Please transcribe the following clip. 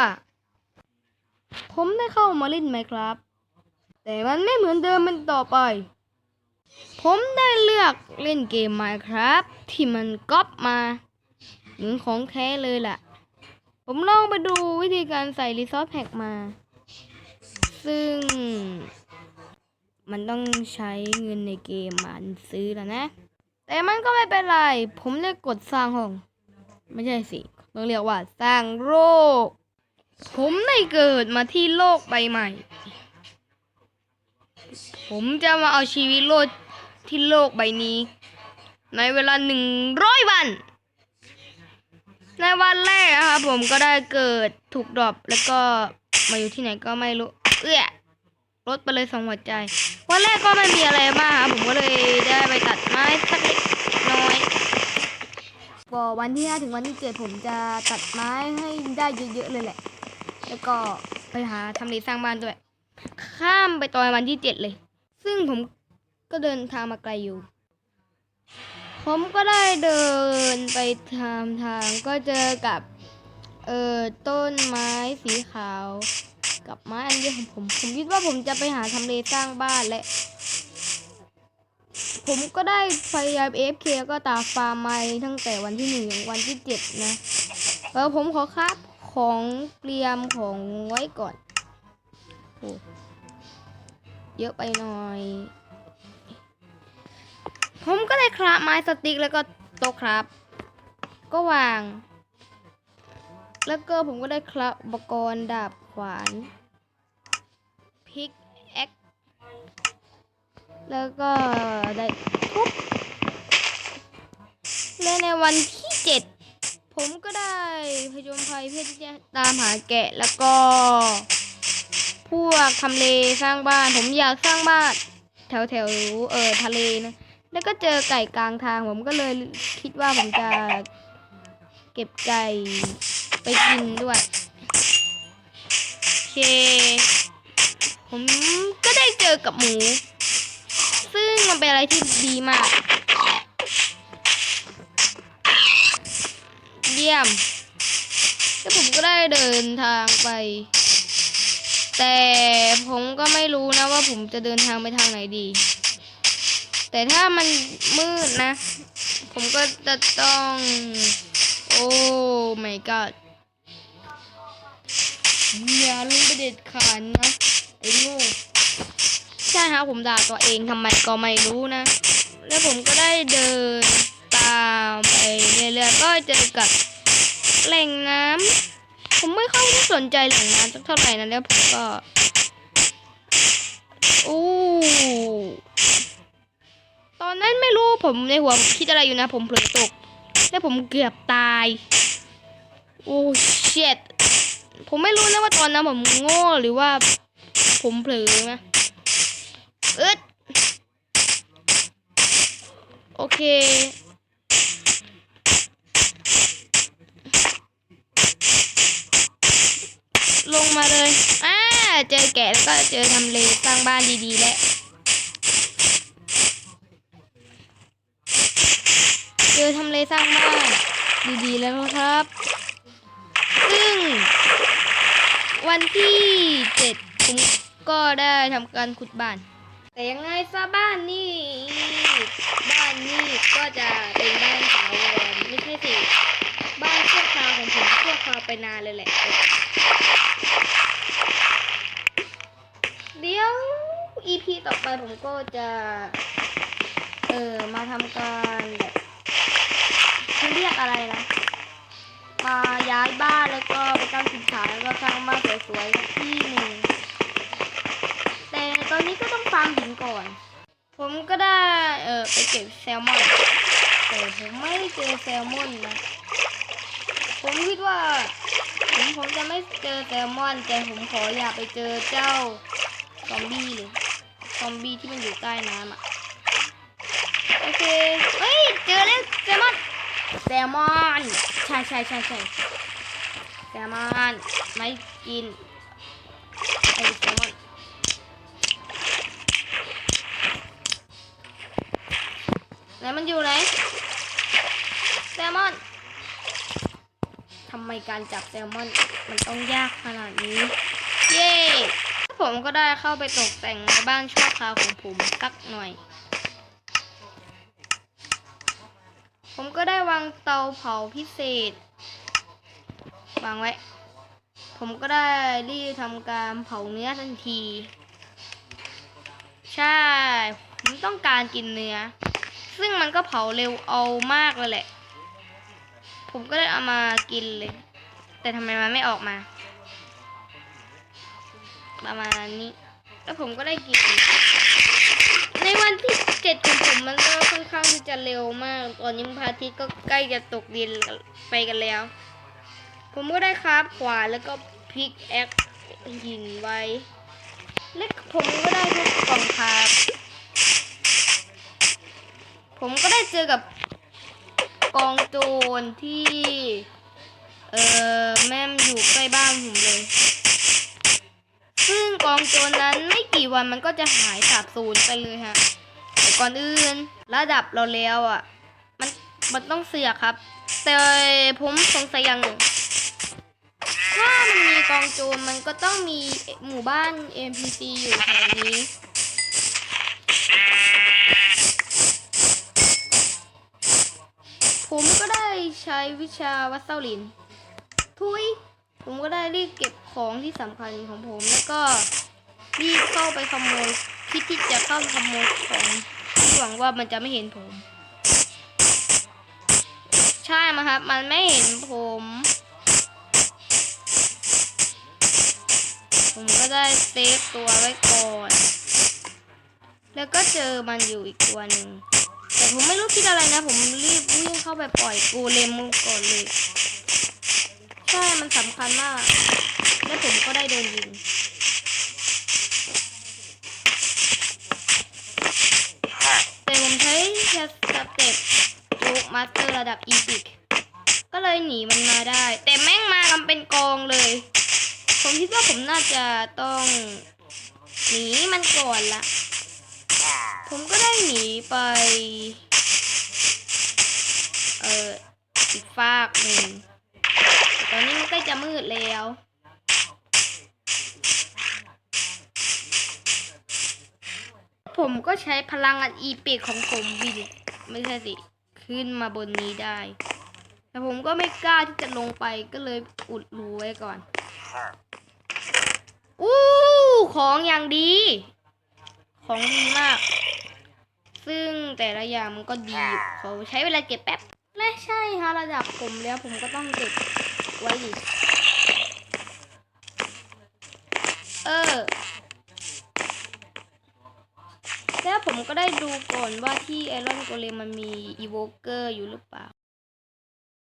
่ะผมได้เข้ามาเล่นไหมครับ แต่มันไม่เหมือนเดิมมันต่อไป ผมได้เลือกเล่นเกม Minecraft ที่มันก๊อปมาเหมือนของแท้เลยล่ะผมลองไปดูวิธีการใส่รีซอสแพ็กมา ซึ่ง มันต้องใช้เงินในเกมมันซื้อแล้วนะ แต่มันก็ไม่เป็นไร ผมเลยกดสร้างห้อง ไม่ใช่สิ ต้องเรียกว่าสร้างโลก ผมได้เกิดมาที่โลกใบใหม่ ผมจะมาเอาชีวิตโลกที่โลกใบนี้ ในเวลาหนึ่งร้อยวัน ในวันแรกนะครับผมก็ได้เกิดถูกดรอปแล้วก็มาอยู่ที่ไหนก็ไม่รู้ เอื้อลดไปเลยสองหัวใจ วันแรกก็ไม่มีอะไรมากครับผมก็เลยได้ไปตัดไม้สักเล็กน้อยก็วันที่ห้าถึงวันที่เจ็ดผมจะตัดไม้ให้ได้เยอะๆเลยแหละ แล้วก็ไปหาทำเลสร้างบ้านด้วย ข้ามไปตอนวันที่เจ็ดเลย ซึ่งผมก็เดินทางมาไกลอยู่ ผมก็ได้เดินไปทางทางก็เจอกับเอ่อต้นไม้สีขาว กับไม้อันเดียวของผม ผมคิดว่าผมจะไปหาทำเลสร้างบ้านและผมก็ได้พยายาม AFK แล้วก็ตาฟาร์มมาตั้งแต่วันที่หนึ่งถึงวันที่เจ็ดนะเออผมขอครับ ของเตรียมของไว้ก่อนโอ้เยอะไปหน่อย ผมก็ได้ครับไม้สติ๊กแล้วก็โต๊ะครับ ก็วาง แล้วก็ผมก็ได้ครับอุปกรณ์ดาบขวานพิกแอคแล้วก็ได้ทุบและในวันที่เจ็ด ผมก็ได้พยมภัยเพื่อที่จะตามหาแกะแล้วก็ พวกทำเลสร้างบ้าน ผมอยากสร้างบ้าน แถวแถวเออทะเลนะ แล้วก็เจอไก่กลางทาง ผมก็เลยคิดว่าผมจะเก็บไก่ไปกินด้วยโอเค ผมก็ได้เจอกับหมู ซึ่งมันเป็นอะไรที่ดีมาก เยี่ยม แล้วผมก็ได้เดินทางไป แต่ผมก็ไม่รู้นะว่าผมจะเดินทางไปทางไหนดี แต่ถ้ามันมืดนะ ผมก็จะต้อง โอ้ my god อย่าลงไปเด็ดขาดนะไอ้โง่ใช่ครับผมด่าตัวเองทำไมก็ไม่รู้นะ แล้วผมก็ได้เดินตามไปเรื่อยๆก็เจอกับ แหล่งน้ำผมไม่ค่อยสนใจแหล่งน้ำสักเท่าไหร่นะแล้วผมก็โอ้ตอนนั้นไม่รู้ผมในหัวผมคิดอะไรอยู่นะ ผมเผลอตก แล้วผมเกือบตาย โอ้เช็ดผมไม่รู้นะว่าตอนนั้นผมโง่หรือว่า ผมเผลอนะเอ๊ดโอเค ลงมาเลยอ่าเจอแกะแล้วก็เจอทำเลสร้างบ้านดีๆแล้วเจอทำเลสร้างบ้านดีๆแล้วครับ ซึ่ง วันที่เจ็ดผมก็ได้ทำการขุดบ้าน แต่ยังไงซะบ้านนี่บ้านนี่ก็จะเป็นบ้านถาวรไม่ใช่สิ บ้านชั่วคราวของผมชั่วคราวไปนานเลยแหละ เดี๋ยว EP ต่อไปผมก็จะ เออมาทำการแบบเขาเรียกอะไรนะมาย้ายบ้านแล้วก็ไปตั้งถิ่นฐาแล้วก็สร้างบ้านสวยๆที่หนึ่งแต่ตอนนี้ก็ต้องฟาร์มหินก่อน ผมก็ได้เออไปเก็บแซลมอนแต่ผมไม่เจอแซลมอนนะ ผมคิดว่าผมผมจะไม่เจอแซลมอน แต่ผมขออยากไปเจอเจ้าซอมบี้เลยซอมบี้ที่มันอยู่ใต้น้ำอะโอเคเฮ้ยเจอแล้วแซลมอนแซลมอนใช่ใช่ใช่ใช่แซลมอนไม่กินไอ้แซลมอนไหนมันอยู่ไหนแซลมอนำไมไมการจับแซลมอนมันต้องยากขนาดนี้ เย้ผมก็ได้เข้าไปตกแต่งในบ้านชั่วคราวของผมสักหน่อย ผมก็ได้วางเตาเผาพิเศษ วางไว้ ผมก็ได้รีบทำการเผาเนื้อทันที ใช่ ผมต้องการกินเนื้อ ซึ่งมันก็เผาเร็วเอามากเลยแหละ ผมก็ได้เอามากินเลย แต่ทำไมมันไม่ออกมา ประมาณนี้ แล้วผมก็ได้กิน ในวันที่เจ็ดของผมมันก็ค่อนข้างที่จะเร็วมาก ตอนนี้พระอาทิตย์ก็ใกล้จะตกดินไปกันแล้ว ผมก็ได้คราฟขวานแล้วก็พิกแอคหินไว้ และผมก็ได้ทุกกล่องคราฟผมก็ได้เจอกับ กองโจรที่ เออแม่มอยู่ใกล้บ้านผมเลย ซึ่งกองโจรนั้นไม่กี่วันมันก็จะหายสาบสูญไปเลยฮะแต่ก่อนอื่นระดับเราแล้วอะ มันมันต้องเสือกครับ แต่ผมสงสัยอย่างหนึ่งถ้ามันมีกองโจรมันก็ต้องมีหมู่บ้าน NPC อยู่แถวนี้ ผมก็ได้ใช้วิชาวัดเซาลิน ทุย ผมก็ได้รีบเก็บของที่สำคัญของผมแล้วก็รีบเข้าไปขโมยคิดที่จะเข้าไปขโมยของหวังว่ามันจะไม่เห็นผม ใช่มาครับ มันไม่เห็นผม ผมก็ได้เซฟตัวไว้ก่อน แล้วก็เจอมันอยู่อีกตัวหนึ่งแต่ผมไม่รู้คิดอะไรนะ ผมรีบวิ่งเข้า ไปปล่อยกูเลมก่อนเลยใช่มันสำคัญมาก และผมก็ได้โดนยิงแต่ผมใช้แค่สเต็ปจูกมาสเตอร์ระดับอีพิกก็เลยหนีมันมาได้ แต่แม่งมากันเป็นกองเลย ผมคิดว่าผมน่าจะต้องหนีมันก่อนละ ผมก็ได้หนีไป อ่ออีกฟากหนึ่งตอนนี้มันใกล้จะมืดแล้ว ผมก็ใช้พลังอันอีเปกของผมบินไม่ใช่สิ ขึ้นมาบนนี้ได้ แต่ผมก็ไม่กล้าที่จะลงไปก็เลยอุดรูไว้ก่อน อู้ของอย่างดี ของดีมาก ซึ่งแต่ละอย่างมันก็ดีเขาใช้เวลาเก็บแป๊บ ไม่ใช่ฮะระดับผมแล้วผมก็ต้องเก็บไว้ดิเออ แล้วผมก็ได้ดูก่อนว่าที่ไอรอนโกเลมมันมีอีโวเกอร์อยู่หรือเปล่า